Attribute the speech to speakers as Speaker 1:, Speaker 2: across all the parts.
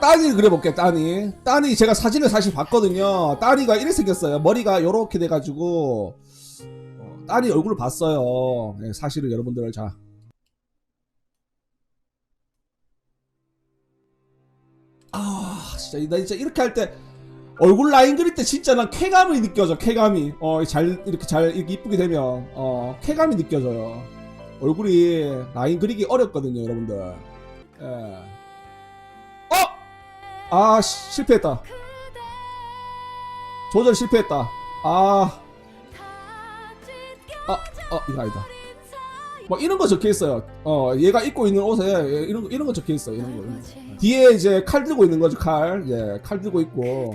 Speaker 1: 따니 그려볼게 따니. 따니 제가 사진을 사실 봤거든요. 따니가 이렇게 생겼어요. 머리가 요렇게 돼가지고. 어, 따니 얼굴을 봤어요. 네, 사실은 여러분들 자. 아, 진짜 나 진짜 이렇게 할 때 얼굴 라인 그릴 때 진짜 난 쾌감이 느껴져 쾌감이. 어잘 이렇게 잘 이쁘게 되면. 어 쾌감이 느껴져요. 얼굴이 라인 그리기 어렵거든요 여러분들. 예. 어! 아 시- 실패했다 조절 실패했다 아 아, 어, 이거 아니다. 뭐 이런 거 적혀 있어요. 어, 얘가 입고 있는 옷에 예, 이런 거 이런 거 적혀 있어. 이런 거. 이런 거. 뒤에 이제 칼 들고 있는 거죠. 칼. 예, 칼 들고 있고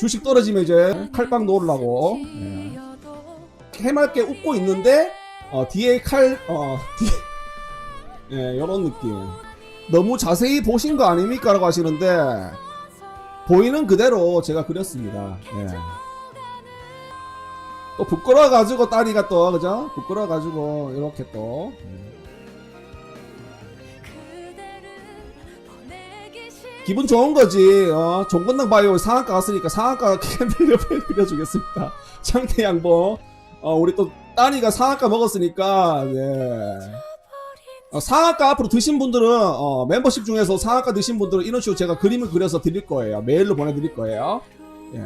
Speaker 1: 주식 떨어지면 이제 칼빵 놓으려고 예. 해맑게 웃고 있는데 어, 뒤에 칼 어, 뒤에 예, 이런 느낌. 너무 자세히 보신 거 아닙니까 라고 하시는데 보이는 그대로 제가 그렸습니다. 예. 또 부끄러워 가지고 딸이가 또 그죠? 부끄러워 가지고 이렇게 또 예. 기분 좋은 거지. 어, 종건당 바이오 상한가 갔으니까 상한가 캔들 옆에 그려주겠습니다. 창태 양보. 어, 우리 또 딸이가 상한가 먹었으니까 예. 어, 상한가 앞으로 드신 분들은 어, 멤버십 중에서 상한가 드신 분들은 이런 식으로 제가 그림을 그려서 드릴 거예요. 메일로 보내드릴 거예요. 예.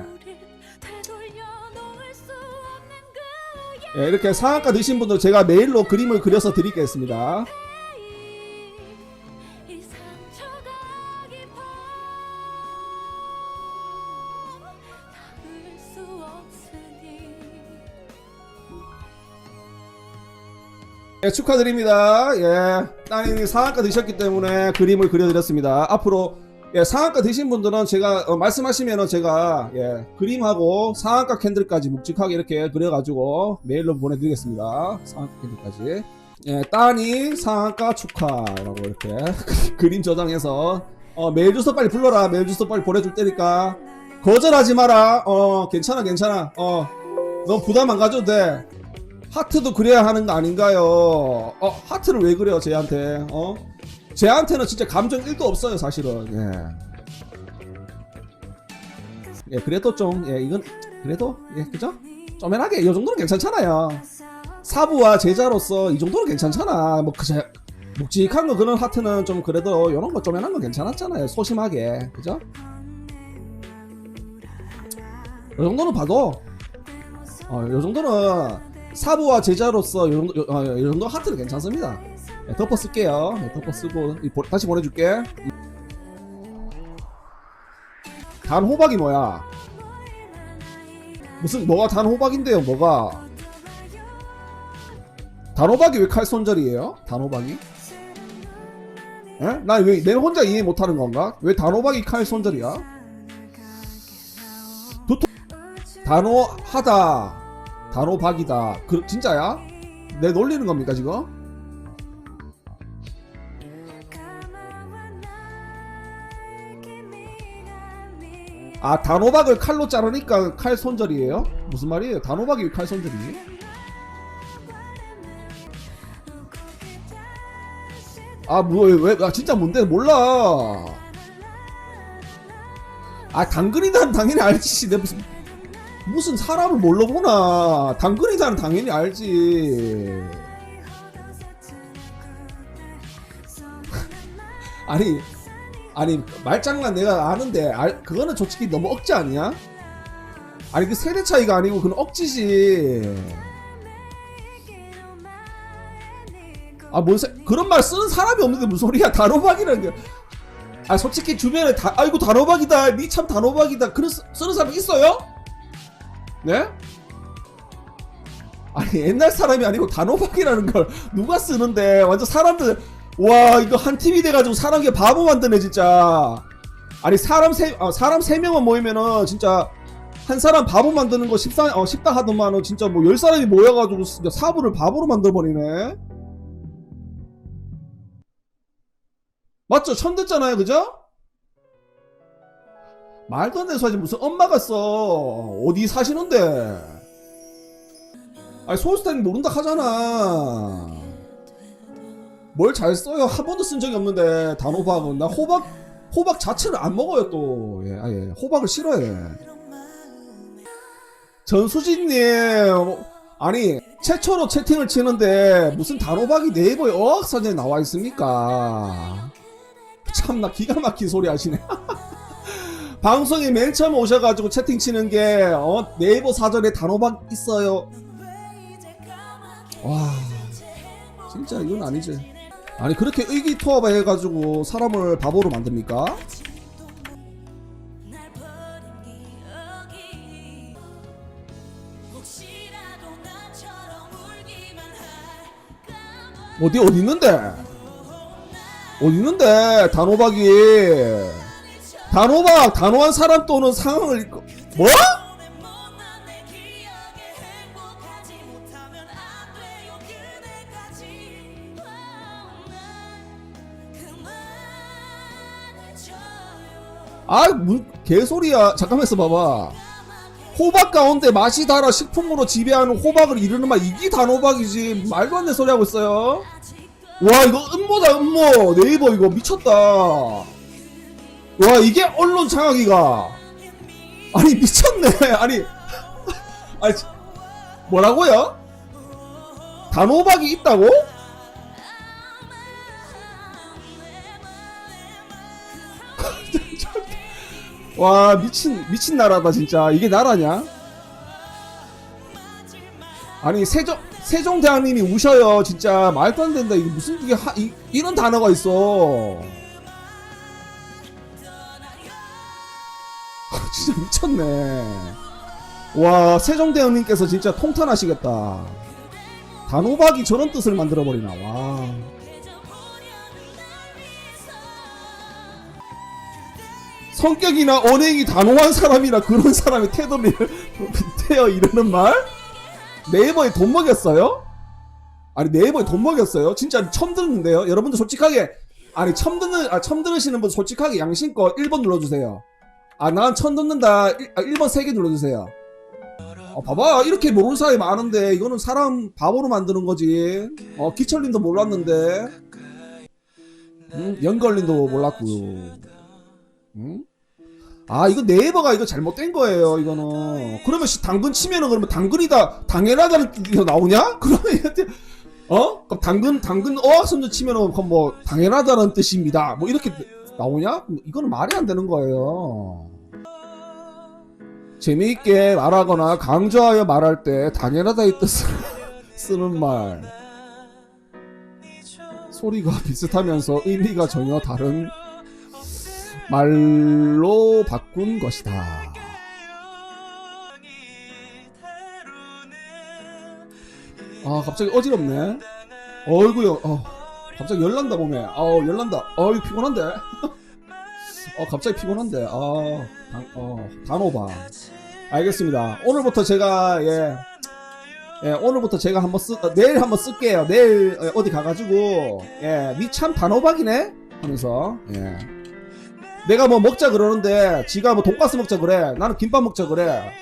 Speaker 1: 예, 이렇게 상한가 드신 분들 제가 메일로 그림을 그려서 드리겠습니다. 예, 축하드립니다. 예, 따님이 상한가 드셨기 때문에 그림을 그려드렸습니다. 앞으로 예, 상한가 드신 분들은 제가 어, 말씀하시면은 제가 예, 그림하고 상한가 캔들까지 묵직하게 이렇게 그려가지고 메일로 보내드리겠습니다. 상한가 캔들까지. 예, 따니 상한가 축하라고 이렇게 그림 저장해서 어, 메일 주소 빨리 불러라. 메일 주소 빨리 보내줄 테니까 거절하지 마라. 어, 괜찮아, 괜찮아. 어, 너 부담 안 가져도 돼. 하트도 그래야 하는 거 아닌가요? 어, 하트를 왜 그래요, 쟤한테? 어? 쟤한테는 진짜 감정 1도 없어요, 사실은. 예. 예, 그래도 좀, 예, 이건, 그래도, 예, 그죠? 쪼맨하게, 이 정도는 괜찮잖아요. 사부와 제자로서 이 정도는 괜찮잖아. 뭐, 그저, 묵직한 거 그런 하트는 좀 그래도 이런 거 쪼맨한 건 괜찮았잖아요. 소심하게. 그죠? 이 정도는 봐도, 어, 이 정도는 사부와 제자로서 이 정도, 정도 하트는 괜찮습니다. 네, 덮어 쓸게요. 네, 덮어 쓰고 이 보- 다시 보내줄게. 단 호박이 뭐야? 무슨 뭐가 단 호박인데요? 뭐가? 단 호박이 왜 칼 손절이에요? 단 호박이? 에? 나왜 내 혼자 이해 못하는 건가? 왜 단호박이 칼 손절이야? 도토 단호하다 단호박이다 그 진짜야? 내 놀리는 겁니까 지금? 아 단호박을 칼로 자르니까 칼 손절이에요? 무슨 말이에요? 단호박이 왜칼 손절이? 아뭐왜 아, 진짜 뭔데 몰라. 아 당근이다는 당연히 알지. 내 무슨 무슨 사람을 뭘로 보나. 당근이다는 당연히 알지. 아니 아니 말장난 내가 아는데 알, 그거는 솔직히 너무 억지 아니야? 아니 그 세대 차이가 아니고 그건 억지지. 아뭔 그런 말 쓰는 사람이 없는데 무슨 소리야 단호박이라는 게. 아 솔직히 주변에 다 아이고 단호박이다 니 참 단호박이다 그런 쓰- 쓰는 사람 있어요? 네? 아니 옛날 사람이 아니고 단호박이라는 걸 누가 쓰는데 완전 사람들 와 이거 한 팀이 돼가지고 사람 게 바보 만드네 진짜 아니 사람 세 어, 사람 세 명만 모이면은 진짜 한 사람 바보 만드는 거 십사 어 십다 하더만은 진짜 뭐 열 사람이 모여가지고 진짜 사부를 바보로 만들어 버리네 맞죠 천됐잖아요 그죠? 말도 안 되는 소리 무슨 엄마가 써 어디 사시는데 아니 소울스타님 모른다 하잖아 뭘 잘 써요? 한 번도 쓴 적이 없는데 단호박은 나 호박 호박 자체를 안 먹어요 또. 예, 아, 예. 호박을 싫어해. 전수진님 아니 최초로 채팅을 치는데 무슨 단호박이 네이버에 어학사전에 나와 있습니까? 참나 기가 막힌 소리 하시네. 방송에 맨 처음 오셔가지고 채팅 치는 게 어, 네이버 사전에 단호박 있어요. 와 진짜 이건 아니지. 아니 그렇게 의기투합해가지고 사람을 바보로 만듭니까? 어디 어디 있는데? 어디 있는데 단호박이 단호박 단호한 사람 또는 상황을 뭐? 아, 무, 개소리야. 잠깐만 있어 봐봐. 호박 가운데 맛이 달아 식품으로 지배하는 호박을 이르는 말 이게 단호박이지. 말도 안 되는 소리 하고 있어요. 와, 이거 음모다, 음모. 네이버 이거 미쳤다. 와, 이게 언론 장악이가. 아니, 미쳤네. 아니, 아니, 뭐라고요? 단호박이 있다고? 와, 미친, 미친 나라다, 진짜. 이게 나라냐? 아니, 세종, 세종대왕님이 우셔요. 진짜. 말도 안 된다. 이게 무슨, 이게 하, 이, 이런 단어가 있어. 진짜 미쳤네. 와, 세종대왕님께서 진짜 통탄하시겠다. 단호박이 저런 뜻을 만들어버리나, 와. 성격이나 언행이 단호한 사람이나 그런 사람의 태도를 빗대어 이러는 말? 네이버에 돈 먹였어요? 아니 네이버에 돈 먹였어요? 진짜 처음 듣는데요? 여러분들 솔직하게 아니 처음 듣는 아 처음 들으시는 분 솔직하게 양심껏 1번 눌러주세요. 아난 처음 듣는다 1, 아, 1번 3개 눌러주세요. 어, 봐봐 이렇게 모르는 사람이 많은데 이거는 사람 바보로 만드는 거지. 어 기철님도 몰랐는데, 음, 연걸님도 몰랐고요. 응? 아 이거 네이버가 이거 잘못된 거예요 이거는 그러면 씨, 당근 치면은 그러면 당근이다 당연하다는 뜻이 나오냐? 그러면 어? 그럼 당근 당근 어학선도 치면은 그럼 뭐 당연하다는 뜻입니다 뭐 이렇게 나오냐? 이거는 말이 안 되는 거예요 재미있게 말하거나 강조하여 말할 때 당연하다의 뜻을 쓰는 말 소리가 비슷하면서 의미가 전혀 다른 말로 바꾼 것이다. 아 갑자기 어지럽네. 어이구요. 어, 갑자기 열난다 몸에. 어 열난다. 어이 피곤한데. 어 갑자기 피곤한데. 아 단, 어 단호박. 알겠습니다. 오늘부터 제가 예. 예, 오늘부터 제가 한번 쓰, 어, 내일 한번 쓸게요. 내일 어, 어디 가가지고, 예, 니참 단호박이네? 하면서, 예. 내가 뭐 먹자 그러는데 지가 뭐 돈가스 먹자 그래 나는 김밥 먹자 그래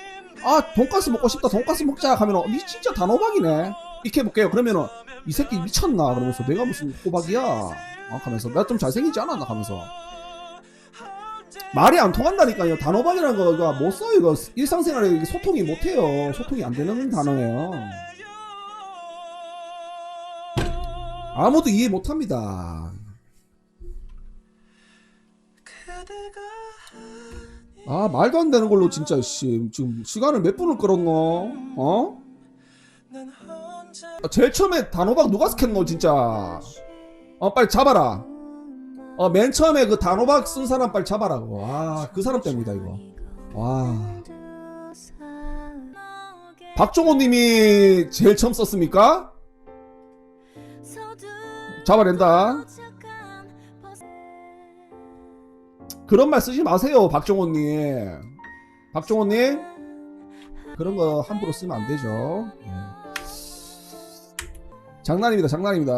Speaker 1: 아 돈가스 먹고 싶다 돈가스 먹자 하면은 니 진짜 단호박이네 이렇게 해볼게요 그러면은 이 새끼 미쳤나? 그러면서 내가 무슨 호박이야? 아, 하면서 나좀 잘생기지 않아 나? 하면서. 말이 안 통한다니까요. 단호박이라는 거가 못 써요. 이거 일상생활에 소통이 못해요. 소통이 안 되는 단어예요. 아무도 이해 못합니다. 아 말도 안 되는 걸로 진짜 씨. 지금 시간을 몇 분을 끌었노? 어? 아, 제일 처음에 단호박 누가 스캔노 진짜? 어 빨리 잡아라. 어 맨 처음에 그 단호박 쓴 사람 빨리 잡아라고 와그 사람 때문이다 이거. 와. 박종호님이 제일 처음 썼습니까? 잡아낸다. 그런 말 쓰지 마세요 박종호님. 박종호님? 그런 거 함부로 쓰면 안 되죠. 예. 장난입니다 장난입니다